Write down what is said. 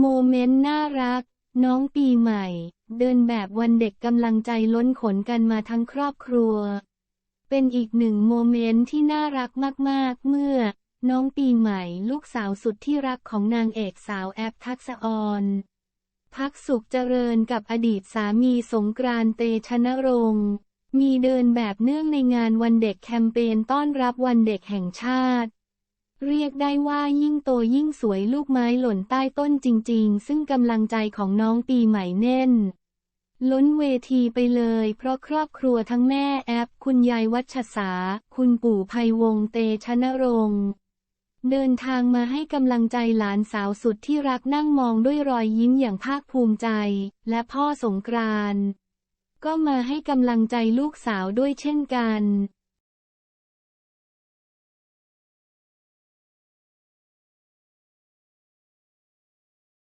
โมเมนต์น่ารัก น้องปีใหม่ เดินแบบวันเด็กกำลังใจล้นขนกันมาทั้งครอบครัว เป็นอีกหนึ่งโมเมนต์ที่น่ารักมากๆ เมื่อ น้องปีใหม่ ลูกสาวสุดที่รักของนางเอกสาวแอปทักษออนพักสุขเจริญกับอดีตสามีสงกรานต์เตชนรงค์มีเดินแบบเนื่องในงานวันเด็กแคมเปญต้อนรับวันเด็กแห่งชาติ เรียกได้ว่ายิ่งโตยิ่งสวยลูกไม้หล่นใต้ต้นจริง ๆ ซึ่งกำลังใจของน้องปีใหม่แน่น ล้นเวทีไปเลย เพราะครอบครัวทั้งแม่แอปคุณยายวัชสา คุณปู่ภัยวงศ์เตชะนรงค์เดินทางมาให้กำลังใจหลานสาวสุดที่รักนั่งมองด้วยรอยยิ้มอย่างภาคภูมิใจ และพ่อสงกรานก็มาให้กำลังใจลูกสาวด้วยเช่นกัน